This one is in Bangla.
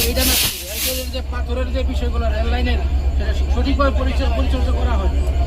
এইটা না। যে- পাথরের যে বিষয়গুলো রেল লাইনের সেটা সঠিকভাবে পরিচয় পরিচর্যা করা হয়।